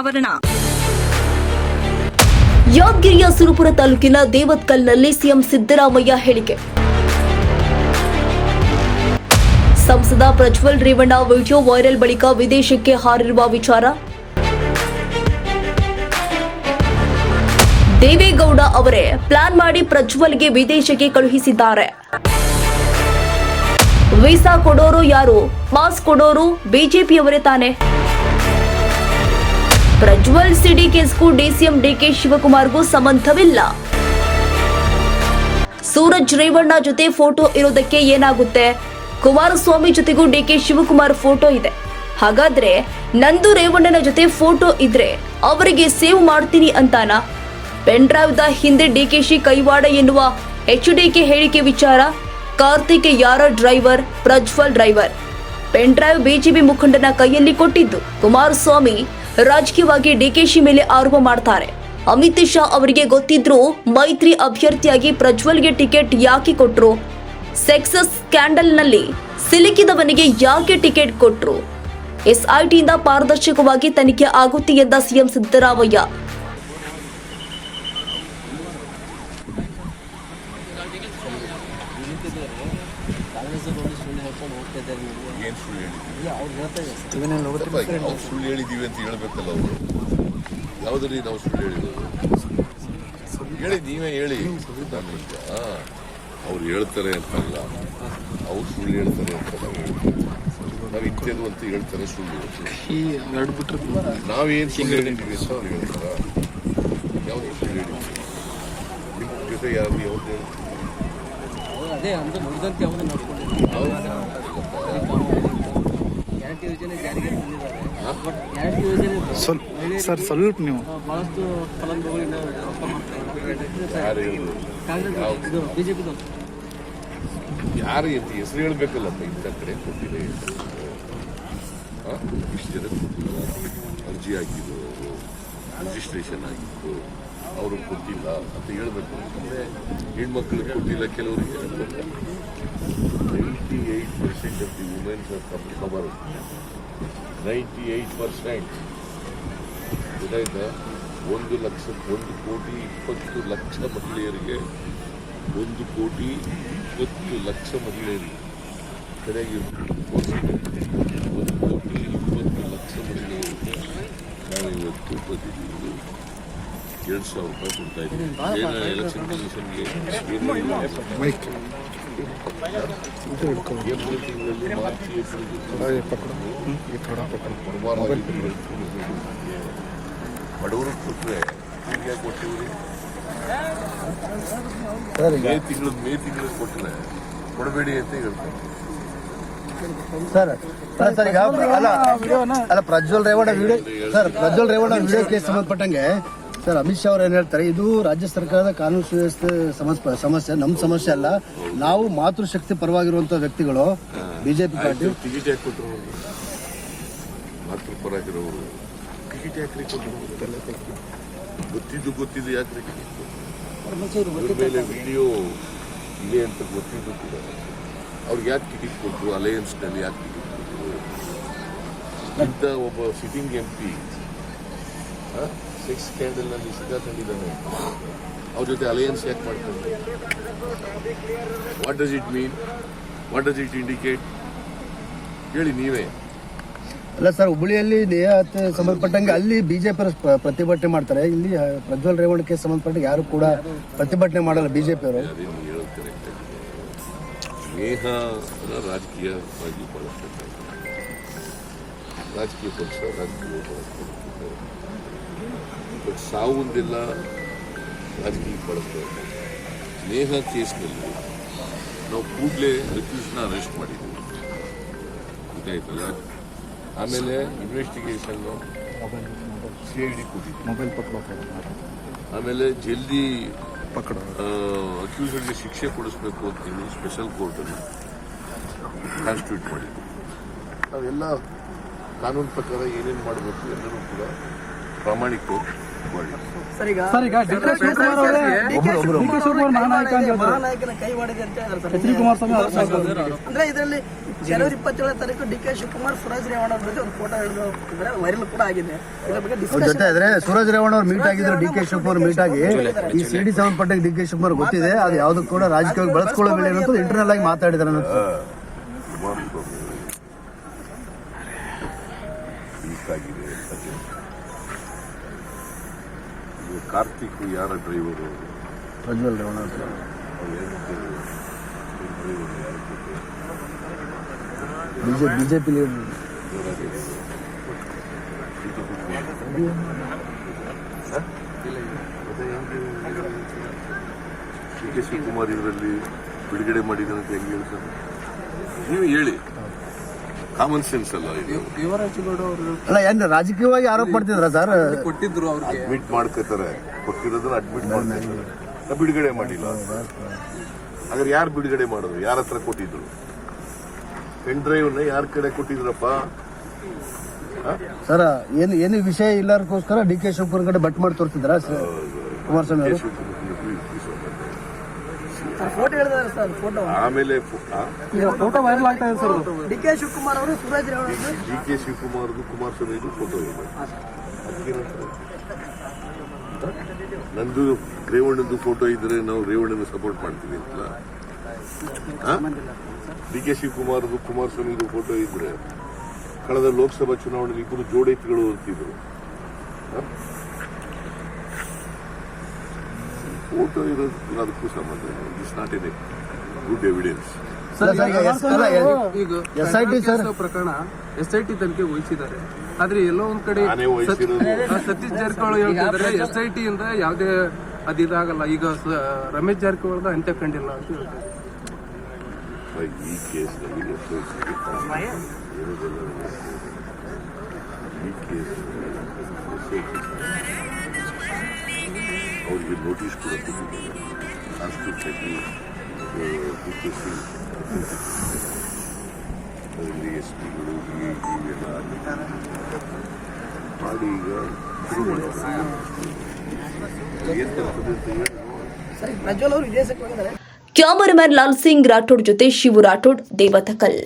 ಆವರಣ ಯಾದಗಿರಿಯ ಸುರಪುರ ತಾಲೂಕಿನ ದೇವತ್ಕಲ್ನಲ್ಲಿ ಸಿಎಂ ಸಿದ್ದರಾಮಯ್ಯ ಹೇಳಿಕೆ. ಸಂಸದ ಪ್ರಜ್ವಲ್ ರೇವಣ್ಣ ವಿಡಿಯೋ ವೈರಲ್ ಬಳಿಕ ವಿದೇಶಕ್ಕೆ ಹಾರಿರುವ ವಿಚಾರ. ದೇವೇಗೌಡ ಅವರೇ ಪ್ಲಾನ್ ಮಾಡಿ ಪ್ರಜ್ವಲ್ಗೆ ವಿದೇಶಕ್ಕೆ ಕಳುಹಿಸಿದ್ದಾರೆ. ವೀಸಾ ಕೊಡೋರು ಯಾರು? ಪಾಸ್ ಕೊಡೋರು ಬಿಜೆಪಿಯವರೇ ತಾನೆ? ಪ್ರಜ್ವಲ್ ಸಿಡಿ ಕೇಸ್ಗೂ ಡಿಸಿಎಂ ಡಿಕೆ ಶಿವಕುಮಾರ್ಗೂ ಸಂಬಂಧವಿಲ್ಲ. ಸೂರಜ್ ರೇವಣ್ಣ ಜೊತೆ ಫೋಟೋ ಇರೋದಕ್ಕೆ ಏನಾಗುತ್ತೆ? ಕುಮಾರಸ್ವಾಮಿ ಜೊತೆಗೂ ಡಿಕೆ ಶಿವಕುಮಾರ್ ಫೋಟೋ ಇದೆ. ಹಾಗಾದ್ರೆ ನಂದು ರೇವಣ್ಣನ ಜೊತೆ ಫೋಟೋ ಇದ್ರೆ ಅವರಿಗೆ ಸೇವ್ ಮಾಡ್ತೀನಿ ಅಂತಾನ? ಪೆನ್ ಡ್ರೈವ್ದ ಹಿಂದೆ ಡಿಕೆಶಿ ಕೈವಾಡ ಎನ್ನುವ ಎಚ್ ಡಿಕೆ ಹೇಳಿಕೆ ವಿಚಾರ? ಕಾರ್ತಿಕ್ ಯಾರ driver? Prajwal driver. Pen drive BJP ಮುಖಂಡನ ಕೈಯಲ್ಲಿ ಕೊಟ್ಟಿದ್ದು ಕುಮಾರಸ್ವಾಮಿ. ರಾಜಕೀಯವಾಗಿ ಡಿಕೆಶಿ ಮೇಲೆ ಆರೋಪ ಮಾಡ್ತಾರೆ. ಅಮಿತ್ ಶಾ ಅವರಿಗೆ ಗೊತ್ತಿದ್ರು ಮೈತ್ರಿ ಅಭ್ಯರ್ಥಿಯಾಗಿ ಪ್ರಜ್ವಲ್ಗೆ ಟಿಕೆಟ್ ಯಾಕೆ ಕೊಟ್ರು? ಸೆಕ್ಸಸ್ ಸ್ಕ್ಯಾಂಡಲ್ನಲ್ಲಿ ಸಿಲುಕಿದವನಿಗೆ ಯಾಕೆ ಟಿಕೆಟ್ ಕೊಟ್ರು? ಎಸ್ಐಟಿಯಿಂದ ಪಾರದರ್ಶಕವಾಗಿ ತನಿಖೆ ಆಗುತ್ತೆ ಎಂದ ಸಿಎಂ ಸಿದ್ದರಾಮಯ್ಯ. ಏನು ಸುಳ್ಳು ಹೇಳಿದ್ದೀವಿ ನಾವು ಸುಳ್ಳು ಹೇಳಿದ್ದೀವಿ ಅಂತ ಹೇಳ್ಬೇಕಲ್ಲ ಅವರು ಯಾವುದ್ರಲ್ಲಿ ನಾವು ಸುಳ್ಳು ಹೇಳಿರೋದು ಹೇಳಿ ನೀವೇ ಹೇಳಿ ನಾನು ಈಗ ಅವ್ರು ಹೇಳ್ತಾರೆ ಅಂತಲ್ಲ ಅವ್ರು ಸುಳ್ಳು ಹೇಳ್ತಾರೆ ಅಂತ ನಾವು ಹೇಳ್ತೀವಿ. ನಾವು ಇಂಥದ್ದು ಅಂತ ಹೇಳ್ತಾರೆ ಸುಳ್ಳು ನಾವೇನು ಸುಳ್ಳು ಹೇಳಿದ್ದೀವಿ ಅಂತ ಅವ್ರು ಹೇಳ್ತಾರ ಯಾವುದು ಸುಳ್ಳು ಹೇಳಿದ್ದೀವಿ ನಿಮ್ಮ ಜೊತೆ ಯಾರು ಯಾವ್ದು ಹೇಳ್ತೀವಿ ತಂದಿದ್ದಾರೆ ಅಂದ್ರೆ ಗ್ಯಾರಂಟಿ ಯೋಜನೆ ಸ್ವಲ್ಪ ಸರ್ ಸ್ವಲ್ಪ ನೀವು. ಬಹಳಷ್ಟು ಫಲಾನುಭವಿಗಳಿಂದ ಬಿಜೆಪಿದು. ಯಾರು ಎತ್ತಿ ಹೆಸರು ಹೇಳ್ಬೇಕಲ್ಲಪ್ಪ ಇಂಥ ಕಡೆ ಕೊಟ್ಟಿದೆ ಆ, ಇಷ್ಟು ಜನ ಕೊಟ್ಟಿಲ್ಲ ಅರ್ಜಿ ಹಾಕಿದ್ದು ರಿಜಿಸ್ಟ್ರೇಷನ್ ಆಗಿತ್ತು ಅವರು ಕೊಟ್ಟಿಲ್ಲ ಅಂತ ಹೇಳ್ಬೇಕು. ಅಂದರೆ ಹೆಣ್ಮಕ್ಳಿಗೆ ಕೊಟ್ಟಿಲ್ಲ, ಕೆಲವರಿಗೆ ninety eight percent of the womens cover ninety eight percent ಗೊತ್ತಾಯ್ತಾ ಒಂದು ಲಕ್ಷ, ಒಂದು ಕೋಟಿ ಇಪ್ಪತ್ತು ಲಕ್ಷ ಮಹಿಳೆಯರಿಗೆ, ಒಂದು ಕೋಟಿ ಇಪ್ಪತ್ತು ಲಕ್ಷ ಮಹಿಳೆಯರಿಗೆ ಕಡೆಗೆ ಒಂದು ಕೋಟಿ ಇಪ್ಪತ್ತು ಲಕ್ಷ ಮಹಿಳೆಯರಿಗೆ ನಾವು ಇವತ್ತು ಬಂದಿದ್ದೀವಿ ಎರಡು ಸಾವಿರ ರೂಪಾಯಿ ಕೊಡ್ತಾ ಇದ್ದೀವಿ ಏನು ಎಲೆಕ್ಷನ್ ಕಮಿಷನ್ಗೆ ಮೈಕ್ ಏಪ್ರಿಲ್ ತಿಂಗಳಲ್ಲಿ ಮಾರ್ಚ್ ಏಪ್ರಿಲ್ ಪಕಡ ಈ ಥೋಡಾ ಪಕಡ ಬಡವರು ಕೊಟ್ಟರೆ ಈಗ ಕೊಟ್ಟಿವ್ರಿ ಮೇ ತಿಂಗಳು ಮೇ ತಿಂಗಳು ಕೊಟ್ಟರೆ ಕೊಡಬೇಡಿ ಅಂತ ಹೇಳ್ತಾರೆ. ಸರ್ ಸರ್ ಸರ್ ಈಗ ಅಲ್ಲ ಅಲ್ಲ Prajwal Revanna video sir Prajwal Revanna video case ಸಂಬಂಧಪಟ್ಟಂಗೆ ಸರ್ ಅಮಿತ್ ಶಾ ಅವ್ರು ಏನ್ ಹೇಳ್ತಾರೆ ಇದು ರಾಜ್ಯ ಸರ್ಕಾರದ ಕಾನೂನು ಸುವ್ಯವಸ್ಥೆ ಸಮಸ್ಯೆ ಸಮಸ್ಯೆ ನಮ್ಮ ಸಮಸ್ಯೆ ಅಲ್ಲ. ನಾವು ಮಾತೃಶಕ್ತಿ ಪರವಾಗಿರುವಂತ ವ್ಯಕ್ತಿಗಳು ಬಿಜೆಪಿ ಪಾರ್ಟಿ. ಟಿಕೆಟ್ ಯಾಕೆ ಕೊಟ್ಟರು ಮಾತೃ ಪರಾಗಿರೋರು ಟಿಕೆಟ್ ಯಾಕ್ರಿ ಕೊಟ್ಟರು ಗೊತ್ತಿದ್ದು ಗೊತ್ತಿದ್ದು ಯಾಕೆ ಟಿಕೆಟ್ ಇವ್ರ ಮೇಲೆ ವಿಡಿಯೋ ಇದೆ ಅಂತ ಗೊತ್ತಿದ್ದು ಕೂಡ. ಅವ್ರಿಗೆ ಯಾಕೆ ಟಿಕೆಟ್ ಕೊಟ್ಟರು ಅಲಯನ್ಸ್ನಲ್ಲಿ ಯಾಕೆ ಟಿಕೆಟ್ ಕೊಟ್ಟರು ಇಂಥ ಒಬ್ಬ ಸಿಟ್ಟಿಂಗ್ ಎಂ ಪಿ ಸೆಕ್ಸ್ ಸ್ಕ್ಯಾಂಡಲ್ನಲ್ಲಿ ಸಿಕ್ಕಾಕೊಂಡಿದ್ದಾನೆ ಅವ್ರ ಜೊತೆ ಅಲಯನ್ಸ್ ಯಾಕೆ ಮಾಡ್ಕೊಂಡು what does it mean what does it indicate ಹೇಳಿ ನೀವೇ ಅಲ್ಲ ಸರ್ ಹುಬ್ಬಳ್ಳಿಯಲ್ಲಿ ನೇಹಾತ್ ಸಂಬಂಧಪಟ್ಟಂಗೆ ಅಲ್ಲಿ ಬಿಜೆಪಿ ಪ್ರತಿಭಟನೆ ಮಾಡ್ತಾರೆ. ಇಲ್ಲಿ ಪ್ರಜ್ವಲ್ ರೇವಣ್ಣ ಕೇಸ್ ಸಂಬಂಧಪಟ್ಟ ಯಾರು ಕೂಡ ಪ್ರತಿಭಟನೆ ಮಾಡಲ್ಲ ಬಿಜೆಪಿ ಅವರು ರಾಜಕೀಯವಾಗಿ ಬಳಸ್ತಾರೆ ರಾಜಕೀಯ ಪಕ್ಷ ರಾಜಕೀಯ ಬಳಸ್ತಾರೆ ಬಟ್ ಸಾವುಂದೆಲ್ಲ ರಾಜಕೀಯ ಬಳಸ್ತಾರೆ ಸ್ನೇಹ ಕೇಸ್ನಲ್ಲಿ ನಾವು ಕೂಡಲೇ ರಿಕ್ಯೂಸ್ನ ಅರೆಸ್ಟ್ ಮಾಡಿದ್ದೀವಿ ಗೊತ್ತಾಯ್ತಲ್ಲ? ಆಮೇಲೆ investigation C I D mobile ಪಕ್ಕ ಆಮೇಲೆ ಜಲ್ದಿ ಪಕ್ಕ ಅಕ್ಯೂಸರ್ಗೆ ಶಿಕ್ಷೆ ಕೊಡಿಸ್ಬೇಕು ಅಂತೇಳಿ ಸ್ಪೆಷಲ್ ಕೋರ್ಟನ್ನು ಕಾನ್ಸ್ಟಿಟ್ಯೂಟ್ ಮಾಡಿದ್ದೀವಿ ನಾವೆಲ್ಲ ಕಾನೂನು ಪ್ರಕಾರ ಏನೇನು ಮಾಡಬೇಕು ಎಲ್ಲರೂ ಕೂಡ ಪ್ರಾಮಾಣಿಕ. ಸರ್ ಈಗ ಸರ್ ಡಿ ಕೆ ಶಿವಕುಮಾರ್ ಅವರೇ ಒಬ್ರು, ಒಬ್ರು. ಡಿ ಕೆ ಶಿವಕುಮಾರ್ ಮಹಾನಾಯಕ ಅಂತ ಮಹಾನಾಯಕನ ಕೈ ಮಾಡಿದೆ ಅಂತ ಹೇಳ್ತಾರೆ ಸರ್. ಎಚ್ ಡಿ ಕುಮಾರಸ್ವಾಮಿ ಅಂದ್ರೆ ಇದರಲ್ಲಿ ಜನವರಿ ಇಪ್ಪತ್ತೇಳನೇ ತಾರೀಕು ಡಿ ಕೆ ಶಿವಕುಮಾರ್ ಸುರಾಜ್ ರೇವಣ್ಣ ಅವ್ರ ಜೊತೆ ಒಂದು ಫೋಟೋ ಹಿಡಿದು ಇದ್ರೆ ವೈರಲ್ ಕೂಡ ಆಗಿದೆ. ಇದ್ರ ಬಗ್ಗೆ ಜೊತೆ ಆದ್ರೆ ಸೂರಜ್ ರೇವಣ್ಣ ಅವ್ರು ಮೀಟ್ ಆಗಿದ್ರು ಡಿ ಕೆ ಶಿವಕುಮಾರ್ ಮೀಟ್ ಆಗಿ. ಈ ಸಿ ಡಿ ಸಂಬಂಧಪಟ್ಟ ಡಿ ಕೆ ಶಿವಕುಮಾರ್ ಗೊತ್ತಿದೆ ಅದು ಯಾವ್ದು ಕೂಡ ರಾಜಕೀಯವಾಗಿ ಬಳಸ್ಕೊಳ್ಳೋ ಬೆಳೆ ಅನ್ನೋದು ಇಂಟರ್ನಲ್ ಆಗಿ ಮಾತಾಡಿದಾರೆ ಅನ್ನೋದು. ಕಾರ್ತಿಕ್ ಯಾರ driver Prajwal Revanna driver BJ BJP leader D K Shivakumar ಇದರಲ್ಲಿ ಬಿಡುಗಡೆ ಮಾಡಿದಂತ ಹೆಂಗೆ ಹೇಳ್ತಾರೆ? ನೀವು ಹೇಳಿ. ಕಾಮನ್ ಸೆನ್ಸ್ ಅಲ್ಲ ಇದು? ಯುವರಾಜಗೌಡ ಅವರು ಅಲ್ಲ ಏನ್ ರಾಜಕೀಯವಾಗಿ ಆರೋಪ ಮಾಡ್ತಿದ್ರ ಸರ್ ಕೊಟ್ಟಿದ್ರು ಅವ್ರಿಗೆ. ಅಡ್ಮಿಟ್ ಮಾಡ್ಕೋತಾರೆ. ಕೊಟ್ಟಿರೋದನ್ನ ಅಡ್ಮಿಟ್ ಮಾಡ್ತಾರೆ ಬಿಡುಗಡೆ ಮಾಡಿಲ್ಲ. ಆದ್ರೆ ಯಾರು ಬಿಡುಗಡೆ ಮಾಡಿದ್ರು? ಯಾರ ಹತ್ರ ಕೊಟ್ಟಿದ್ರು? ಪೆನ್ ಡ್ರೈವ್ನ ಯಾರ ಕಡೆ ಕೊಟ್ಟಿದ್ರಪ್ಪ? ಸರ್ ಏನು ಏನು ವಿಷಯ ಇಲ್ಲಾರ್ಕೋಸ್ಕರ ಡಿ ಕೆ ಶಿವಕುಮಾರ್ ಕಡೆ ಬಟ್ ಮಾಡಿ ತೋರಿಸಿದ್ರ ಕುಮಾರಸ್ವಾಮಿ ಅವರು? ಫೋಟೋ ಹೇಳಿದಾರೆ ಸರ್ ಫೋಟೋ ಆಮೇಲೆ ಫೋಟೋ ವೈರಲ್ ಆಗ್ತಾ ಇದೆ ಸರ್ ಡಿ ಕೆ ಶಿವಕುಮಾರ್ ಅವರು ಸುರೇಶ್ ರೇವಣ್ಣ ಡಿ ಕೆ ಶಿವಕುಮಾರ್ದು ಕುಮಾರಸ್ವಾಮಿದು ಫೋಟೋ ಇದೆ? ನಂದು ರೇವಣ್ಣದು ಫೋಟೋ ಇದ್ರೆ ನಾವು ರೇವಣ್ಣನ ಸಪೋರ್ಟ್ ಮಾಡ್ತೀವಿ ಅಂತಲ್ಲ? ಡಿ ಕೆ ಶಿವಕುಮಾರ್ದು ಕುಮಾರಸ್ವಾಮಿದು ಫೋಟೋ ಇದ್ರೆ ಕಳೆದ ಲೋಕಸಭಾ ಚುನಾವಣೆಯಲ್ಲಿ ಇಬ್ಬರು ಜೋಡೇತಿಗಳು ಅಂತಿದ್ರು. ಫೋಟೋ ಇರೋದು ಅದಕ್ಕೂ ಸಂಬಂಧ it's not an good evidence ಪ್ರಕರಣ ಎಸ್ ಐ ಟಿ ತನಿಖೆ ವಹಿಸಿದ್ದಾರೆ. ಆದ್ರೆ ಎಲ್ಲೋ ಒಂದ್ ಕಡೆ ಸತೀಶ್ ಜಾರಕಿಹೊಳಿ ಹೇಳ್ತಿದ್ದಾರೆ ಎಸ್ ಐ ಟಿ ಇಂದ ಯಾವುದೇ ಅದಿದಾಗಲ್ಲ. ಈಗ ರಮೇಶ್ ಜಾರಕಿಹೊಳಿ ಅಂತ್ಯ ಕಂಡಿಲ್ಲ ಅಂತ ಹೇಳ್ತಾರೆ. ಈ ಕೇಸ್ನಲ್ಲಿ ಈ ಕೇಸ್ ಅವರಿಗೆ ನೋಟಿಸ್ ಕೂಡ ಕೊಟ್ಟಿದ್ದಾರೆ ಕಾನ್ಸ್ಟಿಟ್ಯೂಷನ್ ಡಿ ಕೆ ಸಿ ಅದರಲ್ಲಿ ಎಸ್ ಪಿಗಳು ಇವೆಲ್ಲ ಮಾಡಿ ಈಗ ಶುರು ಮಾಡಿದ್ದಾರೆ ಏನು ಬರ್ತದೆ ಅಂತ ಹೇಳಿ ಸರ್ ಪ್ರಜ್ವಲ್ ಅವರು ವಿದೇಶಕ್ಕೆ ಹೋಗಿದ್ದಾರೆ ಕ್ಯಾಮರಾಮನ್ ಲಾಲ್ ಸಿಂಗ್ ರಾಠೋಡ್ ಜೊತೆ ಶಿವು ರಾಠೋಡ್ ದೇವತಕಲ್